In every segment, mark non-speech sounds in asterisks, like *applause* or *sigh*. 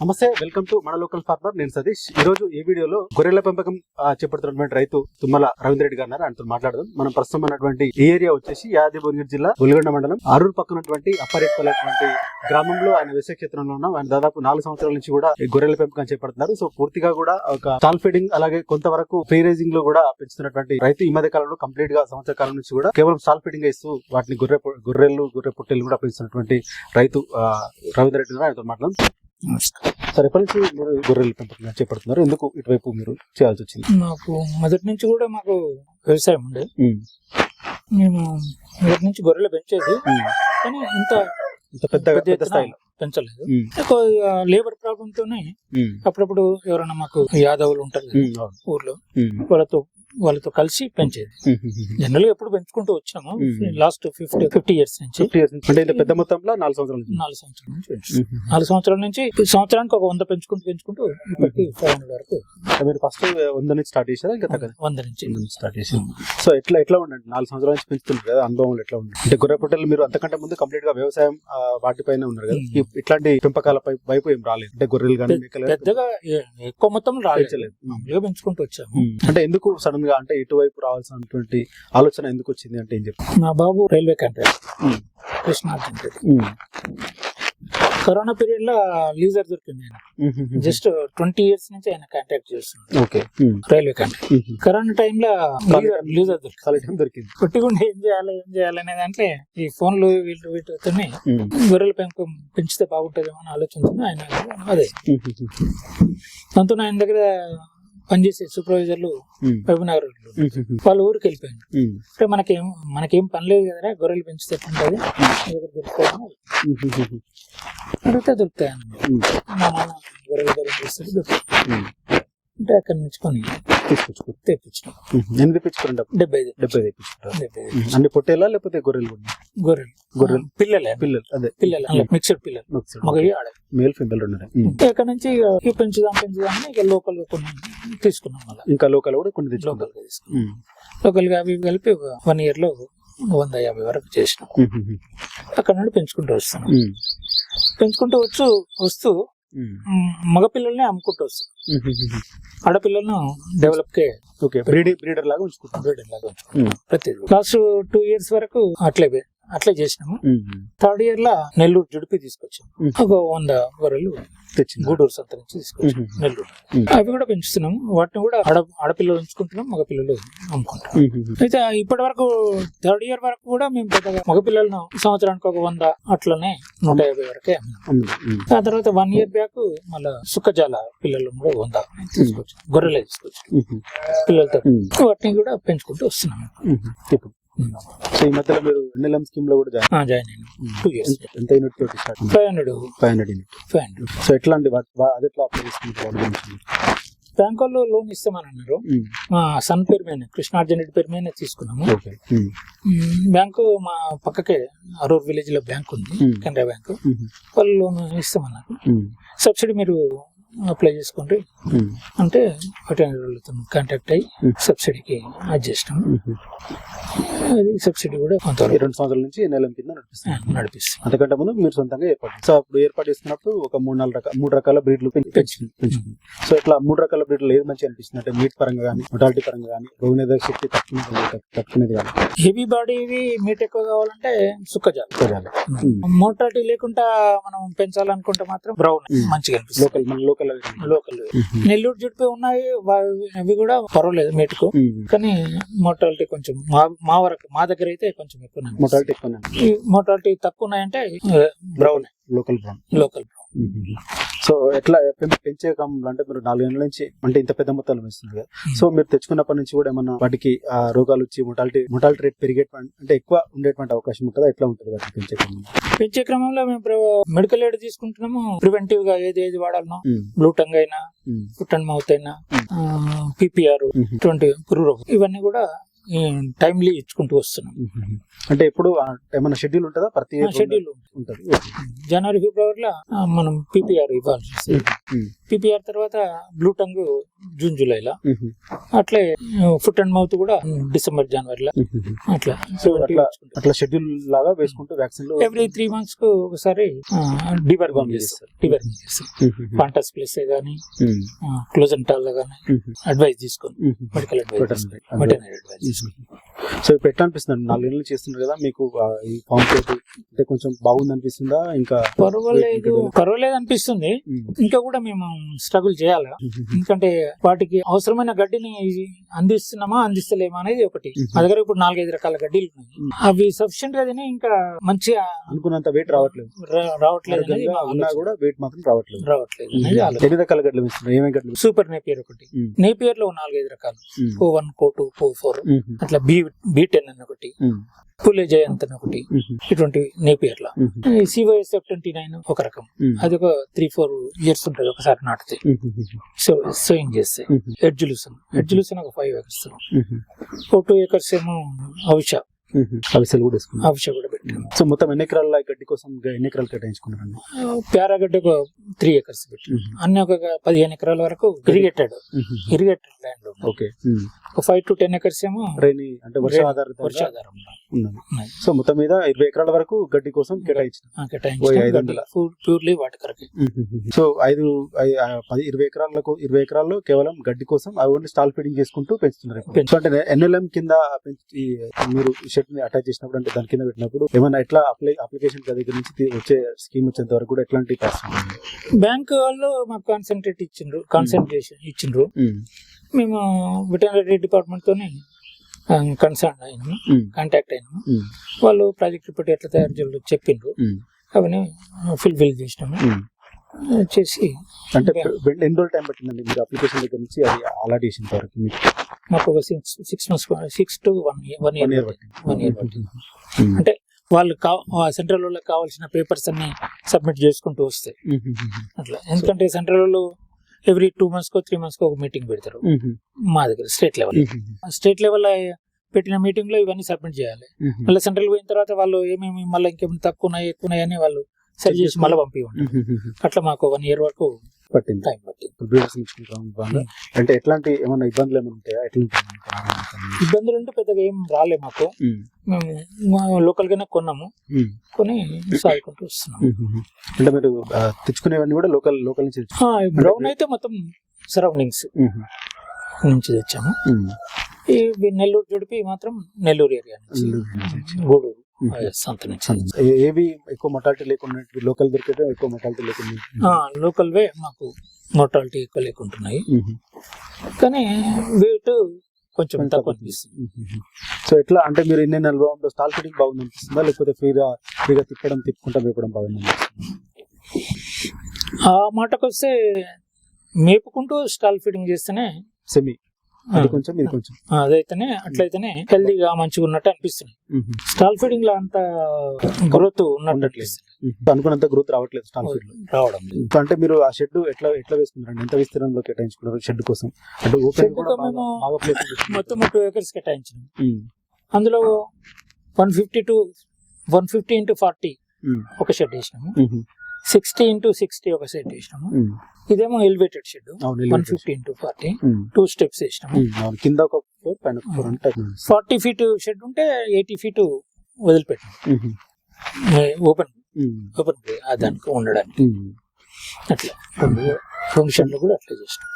నమస్తే welcome to మన local farmer. నేను సతీష్. ఈ రోజు ఈ వీడియోలో గొర్రెల పెంపకం చేపడుతున్నటువంటి రైతు తుమ్మల రవీంద్ర రెడ్డి గారు ఉన్నారు. ఆయనతో మాట్లాడదాం. మనం ప్రస్తుతం ఉన్నటువంటి ఈ ఏరియా వచ్చేసి యాదాద్రి భువనగిరి జిల్లా ఉల్గొండ మండలం. అరూర్ పక్కనటువంటి అప్పరెప్పలటువంటి గ్రామంలో ఆయన వ్యవసాయ క్షేత్రంలో ఉన్నాం. ఆయన దాదాపు నాలుగు సంవత్సరాల నుంచి కూడా ఈ గొర్రెల పెంపకం చేపడుతున్నారు. సో పూర్తిగా కూడా ఒక స్టాల్ ఫీడింగ్ అలాగే కొంతవరకు ఫ్రీ రైజింగ్లో కూడా పెంచుతున్నటువంటి రైతు ఈ మధ్య కాలంలో కంప్లీట్గా సంవత్సర కాలం నుంచి కూడా కేవలం స్టాల్ ఫీడింగ్ ఇస్తూ వాటిని గొర్రె గొర్రెలు గొర్రె పొట్టెలు కూడా పెంచుతున్నటువంటి రైతు రవీంద్ర రెడ్డి గారు ఆయనతో మాట్లాడదాం. సార్ ఎప్పటి నుంచి మీరు గొర్రెలు పెంపకం చేపడుతున్నారు ఎందుకు ఇటువైపు మీరు చేయాల్సి వచ్చింది? మాకు మొదటి నుంచి కూడా మాకు వ్యవసాయం ఉండే మేము మొదటి నుంచి గొర్రెలు పెంచేది. కానీ ఇంత ఇంత పెద్ద పెద్ద స్థాయిలో. పెంచలేదు. లేబర్ ప్రాబ్లమ్ తోనే అప్పుడప్పుడు ఎవరైనా మాకు యాదవులు ఉంటారు. ఊర్లో వాళ్ళతో వాళ్ళతో కలిసి పెంచేది. జనరల్ ఎప్పుడు పెంచుకుంటూ వచ్చాము. లాస్ట్ ఫిఫ్టీ ఫిఫ్టీ ఇయర్స్ నుంచి. 50 years నుంచి. అంటే పెద్ద మొత్తంలో నాలుగు సంవత్సరాల నుంచి. నాలుగు సంవత్సరాల నుంచి. నాలుగు సంవత్సరాల నుంచి సంవత్సరానికి ఒక వంద పెంచుకుంటూ పెంచుకుంటూ ఇప్పటికి ఫైవ్ హండ్రెడ్ వరకు. మీరు ఫస్ట్ వంద నుంచి స్టార్ట్ చేశారా? ఇంకా వంద నుంచి. స్టార్ట్ చేశారు. సో ఎట్లా ఎట్లా ఉండండి? నాలుగు సంవత్సరాల నుంచి పెంచుతున్నారు కదా అనుభవం ఎట్లా ఉండండి? అంటే గొర్రె పొట్టెలు మీరు అంతకంటే ముందు కంప్లీట్గా వ్యవసాయం వాటిపైన ఉన్నారు కదా. ఇట్లాంటి పెంపకాల పై- వైపు ఏం రాలేదు. అంటే గొర్రెలు కానీ పెద్దగా ఎక్కువ మొత్తం రాలేదు. పెంచుకుంటూ వచ్చాము. అంటే ఎందుకు సడన్ గా అంటే ఇటువైపు రావాల్సినటువంటి ఆలోచన ఎందుకు వచ్చింది అంటే ఏం చెప్తారు? మా బాబు రైల్వే ఉమ్. కృష్ణార్జున్ కరోనా పీరియడ్లో లీజర్ దొరికింది ఆయన. జస్ట్ ట్వంటీ ఇయర్స్ నుంచి ఆయన కాంటాక్ట్ చేస్తున్నాడు. ఓకే. రైల్వే కాంట్రాక్ట్ కరోనా టైంలో లీజర్ దొరికింది. దొరికింది. ఏం చేయాలి ఏం చేయాలి అనే దాంట్లో ఈ ఫోన్లు వీళ్ళు వీటితోనే గొర్రెల పెంపకం పెంచితే బాగుంటుందేమో అని ఆలోచనతో ఆయన అదే. దాంతో ఆయన దగ్గర పనిచేసే సూపర్వైజర్లు రఘునగర్ వాళ్ళ ఊరికి వెళ్ళిపోయాను అంటే మనకేం మనకేం పని లేదు కదరా? గొర్రెలు పెంచితే ఉంటుంది అడిగితే దొరుకుతాయి అన్నమాట. మా నాన్న గొర్రెలు దొరుకుతాయి. అంటే అక్కడ నుంచి కొని తీసుకొచ్చుకో తెప్పించినాం ఎన్ని తెప్పించుకోండి డెబ్బై? డెబ్బై తెప్పించుకుంటారు అన్ని పొట్టేలా లేకపోతే గొర్రెలు కూడా గొర్రెలు. గొర్రెలు. పిల్లలే పిల్లలు అదే. పిల్లలు మిక్స్డ్ పిల్లలు. మగ ఆడ మేల్ ఫిమేల్ ఉన్నారు ఇక్కడ నుంచి ఇక పెంచుదాం పెంచుదాం అని ఇక లోకల్గా కొన్ని తీసుకున్నాం మళ్ళీ. ఇంకా లోకల్ కూడా కొన్ని లోకల్గా తీసుకున్నాం. లోకల్గా అవి కలిపి ఒక వన్ ఇయర్లో వంద యాభై వరకు చేసినాం. అక్కడ నుండి పెంచుకుంటూ వస్తున్నాం. పెంచుకుంటూ వచ్చు వస్తూ మ్, మగ పిల్లల్ని అమ్ముకుంటూ ఆడపిల్లలను డెవలప్ కే ఓకే బ్రీడర్ లాగా ఉంచుకుంటాం. బ్రీడర్ లాగా ఉంచుకుంటాం. ప్రతి లాస్ట్ టూ ఇయర్స్ వరకు అట్లే అట్లే చేసినాము. థర్డ్ ఇయర్ లా నెల్లూరు జుడిపి తీసుకొచ్చాం. ఒక వంద గొర్రెలు తెచ్చింది. గూడూరు సంత నుంచి తీసుకొచ్చాం మ్మ్. నెల్లూరు. అవి కూడా పెంచుతున్నాం వాటిని కూడా ఆడ ఆడపిల్లలు ఉంచుకుంటున్నాం మగ పిల్లలు అమ్ముకుంటాం అయితే ఇప్పటి వరకు థర్డ్ ఇయర్ వరకు కూడా మేము పెద్దగా మగ పిల్లలను సంవత్సరానికి ఒక వంద అట్లనే నూట యాభై వరకే. ఆ తర్వాత వన్ ఇయర్ బ్యాక్ మళ్ళా సుక్కజాల పిల్లలు కూడా వంద తీసుకొచ్చాం. గొర్రెలే తీసుకొచ్చాం. పిల్లలతో వాటిని కూడా పెంచుకుంటూ వస్తున్నాం. సో ఈ మధ్యలో మీరు ఎన్ఎల్ఎం స్కీమ్లో కూడా జాయిన్ జాయిన్ అయినా. Two years. ఎంత యూనిట్ తోటి start five hundred. Five hundred unit. Five hundred. So ఎట్లా అండి? అది ఎట్లా అప్లై చేసుకుంటారు బ్యాంక్ వాళ్ళు లోన్ ఇస్తామని అన్నారు. మా సన్ పేరు మీద కృష్ణార్జున రెడ్డి పేరు మీద తీసుకున్నాము. బ్యాంకు మా పక్కకే అరూర్ విలేజ్లో బ్యాంక్ ఉంది. కెనరా బ్యాంక్. వాళ్ళు లోన్ ఇస్తామన్నారు. సబ్సిడీ మీరు అప్లై చేసుకోండి అంటే వాళ్ళతో కాంటాక్ట్ అయ్యి. సబ్సిడీకి అది చేసినాం అది సబ్సిడీ కూడా కొంతవరకు రెండు సంవత్సరాల నుంచి ఎన్ఎల్ఎం కింద నడిపిస్తుంది నడిపిస్తాం అంతకంటే ముందు మీరు సొంతంగా ఏర్పాటు. సో అప్పుడు ఏర్పాటు చేసుకున్నప్పుడు ఒక మూడు నాలుగు రకాల మూడు రకాల బ్రీడ్లు పెంచుకుంది సో ఇట్లా మూడు రకాల బ్రీడ్లు ఏది మంచి అనిపిస్తుంది? అంటే మీట్ పరంగా కానీ మొటాలిటీ పరంగా కానీ రోగనిరోధక శక్తి కానీ హెవీ బాడీవి మీట్ ఎక్కువ కావాలంటే సుక్కజాలు మోటాలిటీ లేకుండా మనం పెంచాలనుకుంటే మాత్రం బ్రౌన్. మంచిగా అనిపిస్తుంది. లోకల్ మన లోకల్ లోకల్ నెల్లూరు జుట్టు ఉన్నాయి అవి కూడా పర్వాలేదు మీటుకు కానీ మోటాలిటీ కొంచెం మా వరకు మా దగ్గర అయితే కొంచెం ఎక్కువ మొటాలిటీ ఎక్కువ ఈ మోటాలిటీ తక్కువ ఉన్నాయంటే brown local brown local so ఎట్లా పెంచే క్రమంలో అంటే మీరు నాలుగేళ్ళ నుంచి అంటే ఇంత పెద్ద మొత్తాలు వేస్తున్నారు కదా. సో మీరు తెచ్చుకున్నప్పటి నుంచి కూడా ఏమన్నా వాటికి ఆ, రోగాలు వచ్చి మొటాలిటీ మొటాలిటీ రేట్ పెరిగే అంటే ఎక్కువ ఉండేటువంటి అవకాశం ఉంటుందా? ఎట్లా ఉంటుంది వాటిని పెంచే క్రమంలో పెంచే క్రమంలో మేము మెడికల్ ఎయిడ్ తీసుకుంటున్నాము. ప్రివెంటివ్గా ఏది ఏది వాడాలనో బ్లూ టంగ్ అయినా ఫుట్ అండ్ మౌత్ అయినా పిపిఆర్ ఇటువంటి పురుగు రోగం. ఇవన్నీ కూడా టైమ్లీ ఇచ్చుకుంటూ వస్తున్నాం. అంటే ఎప్పుడు ఆ, ఏమన్నా షెడ్యూల్ ఉంటుందా? ప్రతి షెడ్యూల్ ఉంటుంది. జనవరి ఫిబ్రవరిలో మనం పిపిఆర్ ఇవ్వాల్సి వస్తుంది. పీపీఆర్ తర్వాత బ్లూ టంగ్ జూన్ జూలైలో. అట్లే ఫుట్ అండ్ మౌత్ కూడా డిసెంబర్ జనవరిలో. అట్లా. సో అట్లా అట్లా షెడ్యూల్ లాగా వేసుకుంటూ వ్యాక్సిన్లు ఎవ్రీ త్రీ మంత్స్కు ఒకసారి డివర్గం చేస్తారు. డివర్గం చేస్తారు ఫాంటాస్ ప్లస్ గానీ క్లోజెంటాల్ గానీ అడ్వైస్ తీసుకొని మెడికల్ అడ్వైస్ వెటర్నరీ అడ్వైస్ తీసుకొని సో ఇప్పుడు ఎట్లా అనిపిస్తుంది? నాలుగేళ్ళు చేస్తున్నారు కదా మీకు ఈ ఫామ్ అంటే కొంచెం బాగుంది అనిపిస్తుందా ఇంకా పర్వాలేదు పర్వాలేదు అనిపిస్తుంది. ఇంకా కూడా మేము స్ట్రగుల్ చేయాలి *laughs* ఎందుకంటే వాటికి అవసరమైన గడ్డిని అందిస్తున్నామా అందిస్తలేమా అనేది ఒకటి *laughs* మా దగ్గర ఇప్పుడు నాలుగైదు రకాల గడ్డీలు ఉన్నాయి *laughs* అవి సఫిషియెంట్గా తిని ఇంకా మంచిగా అనుకున్నంత వెయిట్ రావట్లేదు రావట్లేదు. కూడా వెయిట్ మాత్రం రావట్లేదు రావట్లేదు. ఎన్ని రకాల గడ్డలు వేస్తున్నారు ఏమేమి గడ్డలు సూపర్ నేపియర్ ఒకటి. నేపియర్లో నాలుగైదు రకాలు. CO one CO two CO four. అట్లా బి బి టెన్ అని ఒకటి. పులే జయంత్ అని ఒకటి. ఇటువంటి నేపియర్లో ఉమ్. సివైఎస్ ట్వంటీ నైన్ ఒక రకం. అది ఒక త్రీ ఫోర్ ఇయర్స్ ఉంటుంది ఒకసారి నాటితే సోయింగ్ చేస్తే. ఎడ్జులుసన్ ఎడ్జులుసన్ ఒక ఫైవ్ ఎకర్స్. ఒక టూ ఎకర్స్ ఏమో అవిష. అవిసెలు కూడా వేసుకున్నారు అవిష కూడా పెట్టాను సో మొత్తం ఎన్ని ఎకరాల గడ్డి కోసం ఎన్ని ఎకరాలు కేటాయించుకున్నారండి? ప్యారాగడ్డ ఒక త్రీ ఎకర్స్ పెట్టాను ఉమ్. అన్ని ఒక పదిహేను ఎకరాల వరకు ఇరిగేటెడ్. Irrigated land okay. ఒక ఫైవ్ టు టెన్ ఎకర్స్ ఏమో రైనీ అంటే వర్ష Rain- ఆధారిత వర్షాధారం. సో మొత్తం మీద ఇరవై ఎకరాల వరకు గడ్డి కోసం కేటాయించిన. ఓ ఐదు వందల. ప్యూర్లీ వాటి కొరకే సో ఐదు పది ఇరవై ఎకరాలకు ఇరవై ఎకరాల్లో కేవలం గడ్డి కోసం అవి ఓన్లీ స్టాల్ ఫీడింగ్ చేసుకుంటూ పెంచుతున్నారు. అంటే ఎన్ఎల్ఎం కింద మీరు షెడ్ని అటాచ్ చేసినప్పుడు అంటే దాని కింద పెట్టినప్పుడు ఏమైనా ఎట్లా అప్లై అప్లికేషన్ దగ్గర నుంచి వచ్చే స్కీమ్ వచ్చేంత వరకు కూడా ఎట్లాంటి? బ్యాంక్ వాళ్ళు మాకు కాన్సన్ట్రేట్ ఇచ్చిండ్రు కాన్సన్ట్రేషన్ ఇచ్చిండ్రు. ఉమ్, మేము వెటనరీ డిపార్ట్మెంట్ తోని కన్సర్న్ అయినాము కాంటాక్ట్ అయినాము. ఉమ్, వాళ్ళు ప్రాజెక్ట్ రిపోర్ట్ ఎట్లా తయారు చేయాలో చెప్పిండ్రు. అవన్నీ ఫుల్ఫిల్ చేసినాము. చేసి అంటే ఎన్ని రోజులు టైం పట్టిందండి మీరు అప్లికేషన్ దగ్గర నుంచి? అది అలాట్ చేసిన వరకు మీకు ఒక six six months six to one year one year one year పట్టింది అంటే వాళ్ళు సెంట్రల్ వాళ్ళకి కావాల్సిన పేపర్స్ అన్ని సబ్మిట్ చేసుకుంటూ వస్తాయి. ఉమ్, అట్లా. ఎందుకంటే సెంట్రల్ వాళ్ళు ఎవ్రీ టూ మంత్స్ కో త్రీ మంత్స్ కో ఒక మీటింగ్ పెడతారు. ఉమ్, మా దగ్గర స్టేట్ లెవెల్ స్టేట్ లెవెల్ పెట్టిన మీటింగ్లో ఇవన్నీ సబ్మిట్ చేయాలి. ఉమ్, మళ్ళీ సెంట్రల్ పోయిన తర్వాత వాళ్ళు ఏమేమి మళ్ళీ ఇంకేమైనా తక్కువ ఉన్నాయి ఎక్కువ ఉన్నాయి అని వాళ్ళు సరి చేసి మళ్ళీ పంపి. అట్లా మాకు వన్ ఇయర్ వరకు పట్టింది. టైం పట్టింది. బాగా. అంటే ఎట్లాంటి ఏమైనా ఇబ్బందులు ఏమైనా ఉంటాయా? ఎట్లా ఉంటుంది ఇబ్బందులు అంటే పెద్దగా ఏం రాలే మాకు. ఉమ్, మేము లోకల్ గానే కొన్నాము. ఉమ్, కొని సాగుకుంటూ వస్తున్నాం. అంటే మీరు తెచ్చుకునేవన్నీ కూడా లోకల్ లోకల్ నుంచి బ్రౌన్ అయితే మొత్తం సరౌండింగ్స్ నుంచి తెచ్చాము. ఈ నెల్లూరు జుడిపి మాత్రం నెల్లూరు ఏరియా నుంచి. గూడూరు. ఏవి ఎక్కువ మొటాలిటీ లేకుండా లోకల్ దొరికేటో ఎక్కువ మొటాలిటీ లేకుండా లోకల్ వే మాకు మోటాలిటీ ఎక్కువ లేకుంటున్నాయి. కానీ వెయిట్ కొంచెం తక్కువ. అనిపిస్తుంది. సో ఎట్లా అంటే మీరు ఇన్ని అనుభవంలో స్టాల్ ఫిట్టింగ్ బాగుంది అనిపిస్తుందా? లేకపోతే ఫ్రీగా ఫ్రీగా తిప్పడం తిప్పుకుంటా వేపడం బాగుంది? ఆ మాటకు వస్తే మేపుకుంటూ స్టాల్ ఫీడింగ్ చేస్తేనే సెమీ అది కొంచెం ఇది కొంచెం. అదైతేనే అట్లయితేనే హెల్దీగా మంచిగా ఉన్నట్టు అనిపిస్తుంది. స్టాల్ ఫీడింగ్లో అంత గ్రోత్ ఉన్నట్టు. అనుకున్నంత గ్రోత్ రావట్లేదు స్టాల్ ఫీడ్లో రావడం అంటే మీరు ఆ షెడ్ ఎట్లా ఎట్లా వేసుకున్నారండి? ఎంత విస్తీర్ణంలో కేటాయించుకున్నారు షెడ్ కోసం? అంటే ఓపెన్ మొత్తం టూ ఎకర్స్ కేటాయించినాం. అందులో one fifty to one fifty into forty ఒక షెడ్ వేసినాము. సిక్స్టీ ఇంటూ సిక్స్టీ ఒక షెడ్ వేసినాము ఇదేమో elevated shed one fifty into forty two steps వేసినాము కింద ఒక ఫార్టీ ఫీట్ షెడ్ ఉంటే ఎయిటీ ఫీట్ వదిలిపెట్టాం ఓపెన్ ఓపెన్ దానికి ఉండడానికి. అట్లా. రెండు రెండు షెడ్లు కూడా అట్లా చేసినాం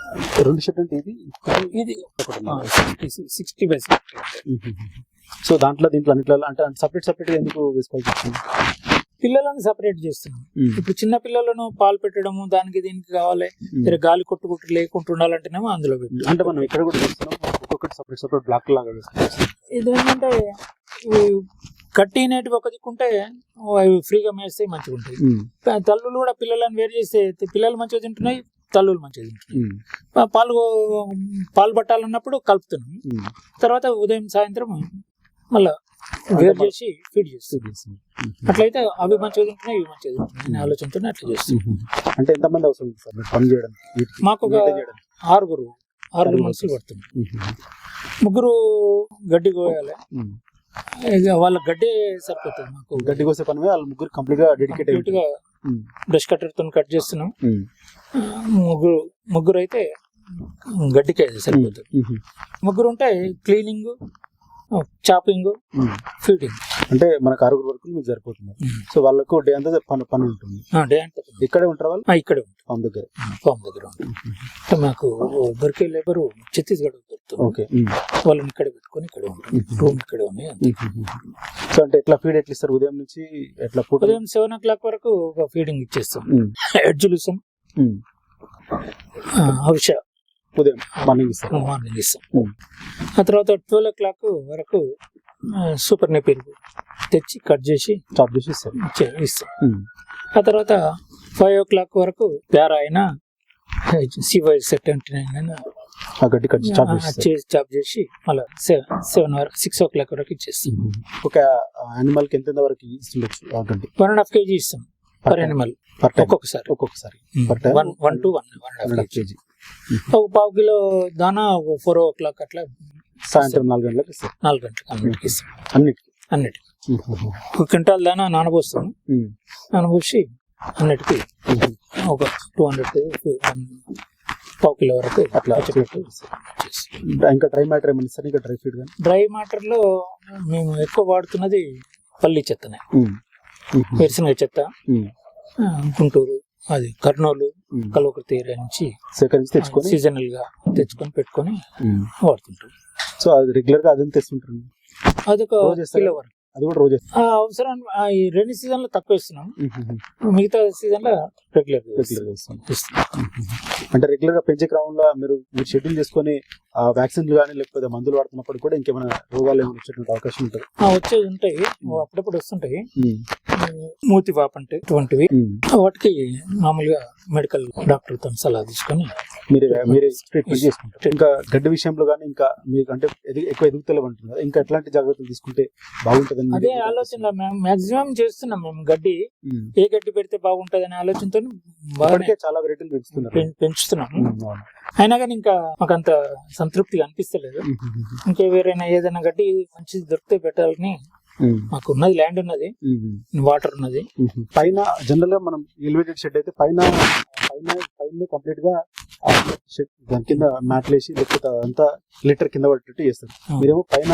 రెండు షెడ్ అంటే ఇది? ఇది. సిక్స్టీ బై సో దాంట్లో దీంట్లో అన్నిట్లో అంటే సపరేట్ సపరేట్గా ఎందుకు వేసుకోవాల్సి వచ్చింది? పిల్లలను సపరేట్ చేస్తున్నాం. ఇప్పుడు చిన్న పిల్లలను పాలు పెట్టడము దానికి దీనికి కావాలి. గాలి కొట్టుకుంటూ లేకుండా ఉండాలంటేనేమో అందులో అంటే మనం ఇక్కడ కూడా ఒక్కొక్కటి సపరేట్ సపరేట్ బ్లాక్ లాగా ఇదేంటంటే ఇవి కట్టి నేటివి ఒక దిక్కుంటే అవి ఫ్రీగా మేస్తే మంచిగా ఉంటాయి. తల్లులు కూడా పిల్లలను వేరు చేస్తే పిల్లలు మంచిగా తింటున్నాయి తల్లులు మంచిగా తింటున్నాయి. పాలు పాలు పట్టాలన్నప్పుడు కలుపుతున్నాం. తర్వాత ఉదయం సాయంత్రం మళ్ళా వేరు చేసి ఫీడ్ చేస్తాం అట్లయితే అవి మంచిగా తింటున్నాయి ఇవి మంచిగా తింటున్నాయి అనే ఆలోచనతో అట్లా చేస్తాం అంటే ఎంతమంది అవసరం సార్? పని చేయడం మాకు ఒక? ఆరుగురు ఆరుగురు మనుషులు పడుతుంది. ముగ్గురు గడ్డి కోయాలి. ఇక వాళ్ళ గడ్డి సరిపోతుంది మాకు. గడ్డి కోసే పని మీద వాళ్ళు ముగ్గురు కంప్లీట్గా డెడికేట్గా బ్రష్ కట్టర్తో కట్ చేస్తున్నాం. ముగ్గురు ముగ్గురు అయితే గడ్డికి సరిపోతుంది. ముగ్గురు ఉంటే క్లీనింగ్ చాపింగ్. ఫీడింగ్ అంటే మనకు ఆరుగురు వరకు మీకు సరిపోతుంది. సో వాళ్ళకు డే అంతా పని పని ఉంటుంది. డే అంటే ఇక్కడే ఉంటారు వాళ్ళు? ఇక్కడే ఫామ్ దగ్గర. ఫామ్ దగ్గర ఉంటుంది మాకు దొరికే లేబరు ఛత్తీస్గఢ్ దొరుకుతుంది. ఓకే. వాళ్ళని ఇక్కడే పెట్టుకొని ఇక్కడే ఉంటుంది రూమ్ ఇక్కడే ఉన్నాయి సో అంటే ఎట్లా ఫీడ్ ఎట్లా ఇస్తారు? ఉదయం నుంచి ఎట్లా పూట? ఉదయం సెవెన్ ఓ క్లాక్ వరకు ఒక ఫీడింగ్ ఇచ్చేస్తాం. మ్మ్. ఎడ్జులుసం మ్మ్. ఉదయం మార్నింగ్ ఇస్తారు మార్నింగ్ ఇస్తాం. ఆ తర్వాత ట్వెల్వ్ ఓ క్లాక్ వరకు సూపర్ నెపీర్ తెచ్చి కట్ చేసి చాప్ చేసి ఇస్తాం. మ్మ్. ఆ తర్వాత ఫైవ్ ఓ క్లాక్ వరకు పేర అయినా సివై సెట్ ఆ గడ్డి కట్ చేసి చాప్ చేసి మళ్ళీ సెవెన్ వరకు సిక్స్ ఓ క్లాక్ వరకు ఇచ్చేస్తాం. ఒక యానిమల్కి ఎంత వరకు ఇస్తుండొచ్చు ఆ గడ్డి? వన్ అండ్ హాఫ్ కేజీ ఇస్తాం. పర్ యానిమల్ ఒక్కొక్కసారి. ఒక్కొక్కసారి? One one to one one and half KG ఒక పావు కిలో దానా ఫోర్ ఓ క్లాక్ అట్లా సాయంత్రం నాలుగు గంటలకు ఇస్తారు నాలుగు గంటలకు అన్నిటికి ఇస్తాం. అన్నిటికి. అన్నిటికి. ఒక క్వింటాల్ దానా నానబోస్తాం. మ్మ్. నానబోసి అన్నిటికి. ఒక టూ హండ్రెడ్ పావు కిలో వరకు అట్లా పెట్టి ఇంకా డ్రై మ్యాటర్ ఏమైనా ఇస్తారు? ఇంకా డ్రై ఫీడ్ కానీ? డ్రై మాటర్లో మేము ఎక్కువ వాడుతున్నది పల్లి చెత్తనే. వేరుశనగ చెత్త గుంటూరు అది కర్నూలు. కలవకృతి ఏరియా నుంచి సేకరించి తెచ్చుకొని? సీజనల్గా తెచ్చుకొని పెట్టుకొని మ్మ్. వాడుతుంటాం సో అది రెగ్యులర్గా అదే తెస్తుంటారు అదొక వేస్తారా? కిలో వరకు అది కూడా రోజు ఆ అవసరం ఈ రెయినీ సీజన్లో తక్కువ ఇస్తున్నాం మిగతా సీజన్లో రెగ్యులర్ రెగ్యులర్ అంటే రెగ్యులర్గా పెంచే క్రమంలో మీరు మీరు షెడ్యూల్ చేసుకొని ఆ వ్యాక్సిన్లు కానీ లేకపోతే మందులు వాడుతున్నప్పుడు కూడా ఇంకేమైనా రోగాలు ఏమైనా వచ్చేటువంటి అవకాశం ఉంటుంది? వచ్చేది ఉంటాయి. అప్పుడప్పుడు వస్తుంటాయి. మూతి వాపంటే ఇటువంటివి. వాటికి మామూలుగా మెడికల్ డాక్టర్తో సలహా తీసుకొని మీరు మీరే ట్రీట్మెంట్ చేసుకుంటారు. ఇంకా గడ్డి విషయంలో కానీ ఇంకా మీకు అంటే ఎక్కువ ఎదుగుతలే ఉంటుంది కదా ఇంకా ఎట్లాంటి జాగ్రత్తలు తీసుకుంటే బాగుంటుందని అదే ఆలోచన మేము మాక్సిమం చేస్తున్నాం మేము గడ్డి. ఏ గడ్డి పెడితే బాగుంటది అనే ఆలోచనతో చాలా వెరైటీలు పెంచుతున్నాం. అవును. అయినా కానీ ఇంకా మాకు అంత సంతృప్తిగా అనిపిస్తలేదు. ఇంకా వేరైనా ఏదైనా గడ్డి మంచిది దొరికితే పెట్టాలని మాకు ఉన్నది ల్యాండ్ ఉన్నది వాటర్ ఉన్నది. పైన జనరల్గా మనం ఎలివేటెడ్ షెడ్ అయితే పైన పైన పైన కంప్లీట్గా షెడ్ దాని కింద మ్యాట్లు వేసి లేకపోతే అంతా లీటర్ కింద పడేటట్టు చేస్తారు. మీరేమో పైన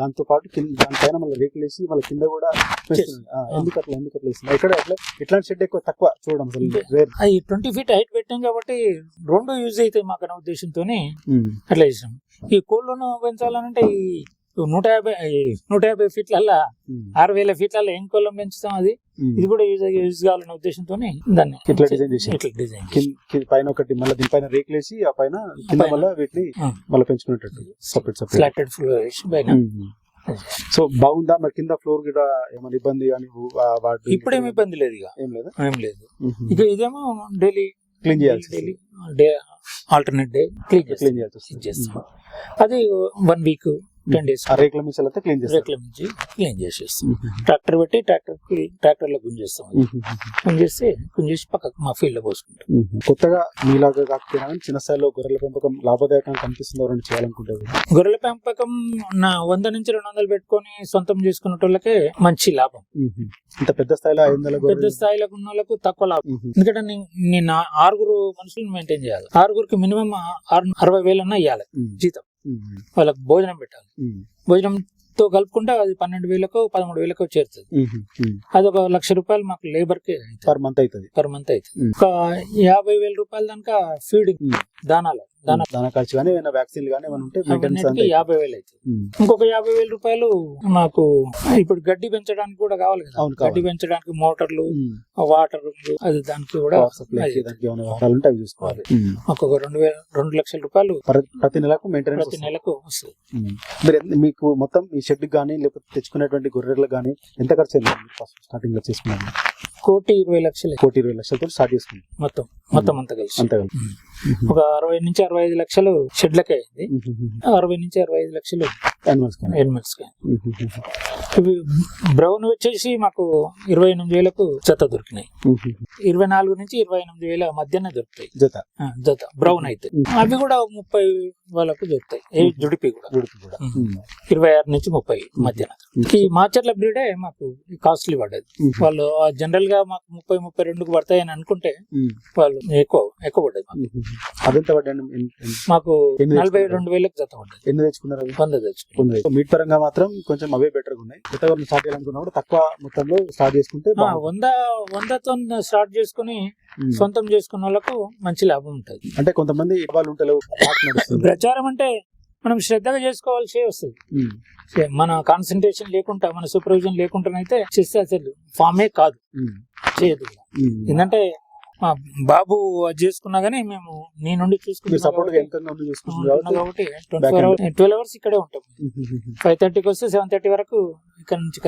దాంతో పాటు కింద దానిపైన మళ్ళీ రేకులు వేసి మళ్ళీ కింద కూడా ఎందుకు అట్లా ఎందుకు అట్లా వేస్తున్నారు? ఇక్కడ అట్లా ఇట్లాంటి షెడ్ ఎక్కువ తక్కువ చూడడం అది ట్వంటీ ఫీట్ హైట్ పెట్టాం కాబట్టి రెండు యూజ్ అవుతాయి మాకు అనే ఉద్దేశంతోనే అట్లా చేసాం. ఈ కోళ్ళను పెంచాలనంటే ఈ నూట యాభై నూట యాభై ఫీట్లల్లా ఆరు వేల ఫీట్లలో ఏం కోళ్ళం పెంచుతాం అది? ఇది కూడా యూజ్ యూజ్ కావాలనే ఉద్దేశంతోనే దాన్ని ఇట్లా డిజైన్ చేసి ఇట్లా డిజైన్ పైన ఒకటి మళ్ళీ దీనిపైన రేకులు వేసి ఆ పైన కింద పైన. మళ్ళీ వీటిని. మళ్ళీ పెంచుకునేటట్టు. సపరేట్ సపరేట్ ఫ్లాటెడ్ ఫ్లోర్ పైన. సో బాగుందా? మరి కింద ఫ్లోర్ కూడా ఏమైనా ఇబ్బంది కానీ వాటి ఇప్పుడేమి ఇబ్బంది లేదు ఇక. ఏం లేదా? ఏం లేదు. ఇక ఇదేమో డైలీ క్లీన్ చేయాల్సి daily day alternate day clean clean చేయాల్సి అది వన్ వీక్ టెన్ డేస్ రేకుల మిషన్ అయితే క్లీన్ చేస్తారు రేట్ల నుంచి క్లీన్ చేసేస్తాం. ట్రాక్టర్ పెట్టి ట్రాక్టర్ ట్రాక్టర్లో గుంజేస్తాం గుంజేస్తే గుంజేసి పక్కకు మా ఫీల్డ్లో పోసుకుంటాం. కొత్తగా మీలాగా కాకపోయినా చిన్న స్థాయిలో గొర్రెల పెంపకం లాభదాయకంగా కనిపిస్తుంది ఎవరైనా చేయాలనుకుంటారు గొర్రెల పెంపకం నా వంద నుంచి రెండు వందలు పెట్టుకొని సొంతం చేసుకున్న వాళ్ళకే మంచి లాభం. ఇంత పెద్ద స్థాయిలో పెద్ద స్థాయిలో ఉన్న వాళ్ళకు తక్కువ లాభం. ఎందుకంటే నేను ఆరుగురు మనుషులను మెయింటైన్ చేయాలి. ఆరుగురికి మినిమం అరవై వేలన్నా ఇవ్వాలి. జీతం. వాళ్ళకి భోజనం పెట్టాలి. భోజనంతో కలుపుకుంటే అది పన్నెండు వేలకు పదమూడు వేలకు చేరుతుంది. అది ఒక లక్ష రూపాయలు మాకు లేబర్కి పర్ మంత్ అవుతుంది పర్ మంత్ అవుతుంది. ఒక యాభై వేల రూపాయల దాకా ఫీడింగ్. దానాలు దానా దాన ఖర్చు కానీ ఏమైనా వ్యాక్సిన్ కానీ ఏమైనా ఉంటే మెయింటెనెన్స్ యాభై వేలు అవుతుంది ఇంకొక యాభై వేల రూపాయలు మాకు ఇప్పుడు గడ్డి పెంచడానికి కూడా కావాలి కదా. గడ్డి పెంచడానికి మోటార్లు వాటర్ అది దానికి కూడా అవి చూసుకోవాలి. ఒక్కొక్క రెండు వేల రెండు లక్షల రూపాయలు ప్రతి- నెలకు మెయింటెనెన్స్ ప్రతి నెలకు వస్తుంది. మీకు మొత్తం ఈ షెడ్ కానీ లేకపోతే తెచ్చుకునేటువంటి గొర్రెలకు కానీ ఎంత ఖర్చు స్టార్టింగ్లో చేసుకున్నాను కోటి ఇరవై లక్షలు. కోటి ఇరవై లక్షలతో స్టార్ట్ చేసుకున్నాం మొత్తం మొత్తం అంతా కలిసి. అంతే కదా ఒక అరవై నుంచి అరవై ఐదు లక్షలు షెడ్లకే అయింది. అరవై నుంచి అరవై ఐదు లక్షలు యానిమల్స్కి ఇవి బ్రౌన్ వచ్చేసి మాకు ఇరవై ఎనిమిది వేలకు జత దొరికినాయి. ఇరవై నాలుగు నుంచి ఇరవై ఎనిమిది వేల మధ్యనే దొరుకుతాయి. జత. జత. బ్రౌన్ అయితే. అవి కూడా ముప్పై వాళ్ళకు దొరుకుతాయి. జుడిపి కూడా. గుడికి కూడా. ఇరవై ఆరు నుంచి ముప్పై మధ్యన. ఈ మాచర్ల బ్రీడే మాకు కాస్ట్లీ పడ్డది. వాళ్ళు జనరల్గా మాకు ముప్పై ముప్పై రెండుకు పడతాయి అని అనుకుంటే వాళ్ళు ఎక్కువ ఎక్కువ పడ్డది మాకు. అదంతా పడ్డాను మాకు నలభై తెచ్చుకున్నారు? రెండు వేలకు జత పడ్డది. ఎన్ని తెచ్చుకున్నారు వంద తెచ్చుకున్నాం మీట్ పరంగా మాత్రం కొంచెం అవే బెటర్గా ఉన్నాయి కొత్తగా మనం స్టార్ట్ చేయాలనుకున్నా కూడా తక్కువ మొత్తంలో స్టార్ట్ చేసుకుంటే వంద వందతో స్టార్ట్ చేసుకుని. సొంతం చేసుకున్న వాళ్ళకు మంచి లాభం ఉంటుంది అంటే కొంతమంది వాళ్ళు ఉంటారు ప్రచారం అంటే మనం శ్రద్ధగా చేసుకోవాల్సి వస్తుంది. మన కాన్సన్ట్రేషన్ లేకుండా మన సూపర్విజన్ లేకుండానైతే చేస్తే అసలు ఫామే కాదు. చేయదు. ఎందుకంటే మా బాబు అది చేసుకున్నా గానీ మేము నీ నుండి చూసుకుంటున్నా కాబట్టి. Twenty four hours twelve hours ఇక్కడే ఉంటాం. *laughs* ఫైవ్ థర్టీకి వస్తే సెవెన్ థర్టీ వరకు ఇక్కడ నుంచి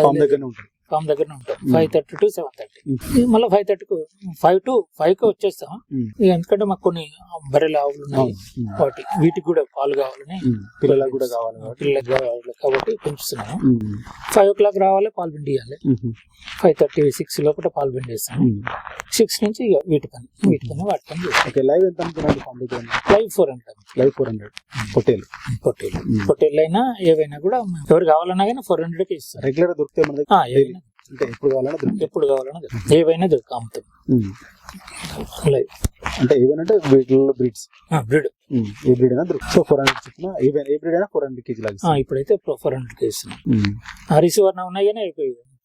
ఫామ్ దగ్గరనే ఉంటాం. Five thirty to seven thirty. మళ్ళీ ఫైవ్ థర్టీకి ఫైవ్ టు ఫైవ్కి వచ్చేస్తాం. ఎందుకంటే మాకు కొన్ని బర్రెల ఆవులు ఉన్నాయి. వాటి వీటికి కూడా పాలు కావాలని. పిల్లలకు కూడా కావాలి కాబట్టి. పిల్లలకు కావాలి కాబట్టి పెంచుతున్నాము. ఫైవ్ ఓ క్లాక్ రావాలి పాలు పిండియాలి. ఉమ్. ఫైవ్ థర్టీ సిక్స్ లోపల పాలు పిండేస్తాము ఉమ్. సిక్స్ నుంచి వీటి పని వీటి పని వాటి పని ఓకే లైవ్ ఎంత లైవ్ ఫోర్ అంటాం లైవ్ ఫోర్ హండ్రెడ్. పొట్టేలు. పొట్టేలు. పొట్టేళ్ళు అయినా ఏవైనా కూడా ఎవరు కావాలన్నా కానీ ఫోర్ హండ్రెడ్కి ఇస్తాం రెగ్యులర్ దొరికితే ఏవైనా అంటే ఎప్పుడు కావాలన్నా దొరుకుతాయి. ఎప్పుడు కావాలన్నా దొరుకుతాయి. ఏవైనా దొరుకుతాం అమ్ముతాం. ఉమ్. లైవ్ అంటే ఏవనంటే వీటిలో బ్రీడ్స్ బ్రిడ్. ఏ బ్రీడ్ అయినా దొరుకుతుంది సో ఫోర్ హండ్రెడ్ చెప్పిన ఏవైనా ఏ బ్రీడ్ అయినా ఫోర్ హండ్రెడ్ కేజీ లాగా ఇప్పుడైతే ఫోర్ హండ్రెడ్కి ఇస్తున్నాం. హరీస్ వర్ణ ఉన్నాయి కానీ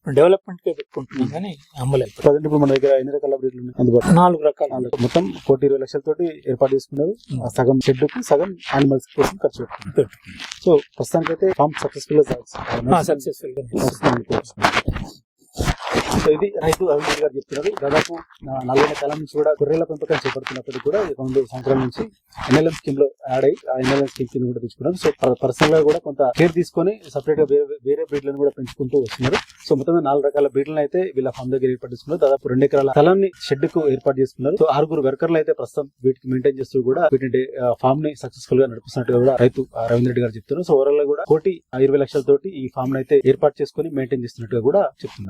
డెవలప్మెంట్కి పెట్టుకుంటున్నాం కానీ అమ్మలేదు. ప్రజెంట్ ఇప్పుడు మన దగ్గర ఎన్ని రకాల బ్రీడ్లు ఉన్నాయి? అందుబాటులో. నాలుగు రకాలు. మొత్తం కోటి ఇరవై లక్షలతోటి ఏర్పాటు చేసుకున్నారు. సగం షెడ్కి సగం యానిమల్స్ కోసం ఖర్చు పెట్టుకున్నారు. పెట్టుకున్నాం సో ప్రస్తుతానికి అయితే ఫామ్ సక్సెస్ఫుల్గా సక్సెస్ఫుల్గా సో ఇది రైతు అవినాష్ గారు చెప్తున్నారు. దాదాపు నలభై కాలం నుంచి కూడా గొర్రెల పెంపకం చేపడుతున్నప్పటికీ కూడా ఇది రెండు సంవత్సరాల నుంచి ఎన్ఎల్ఎం స్కీమ్లో యాడ్ అయ్యి ఆ ఎన్ఎల్ఎం స్కీమ్ కింద కూడా తెచ్చుకున్నారు సో పర్సనల్గా కూడా కొంత కేర్ తీసుకొని సపరేట్గా వేరే బ్రీడ్లను కూడా పెంచుకుంటూ వస్తున్నారు. సో మొత్తంగా నాలుగు రకాల బ్రీడ్లను అయితే వీళ్ళ ఫామ్ దగ్గర ఏర్పాటు చేసుకున్నారు. దాదాపు రెండు ఎకరాల స్థలాన్ని షెడ్కు ఏర్పాటు చేసుకున్నారు. సో ఆరుగురు వర్కర్లు అయితే ప్రస్తుతం వీటికి మెయింటైన్ చేస్తూ కూడా వీటి ఫామ్ని సక్సెస్ఫుల్గా నడిపిస్తున్నట్టుగా కూడా రైతు రవీంద్ర రెడ్డి గారు చెప్తున్నారు. సో ఓవరాల్గా కూడా కోటి ఇరవై లక్షలతోటి ఈ ఫామ్ అయితే ఏర్పాటు చేసుకొని మెయింటైన్ చేస్తున్నట్టుగా కూడా చెప్తున్నారు.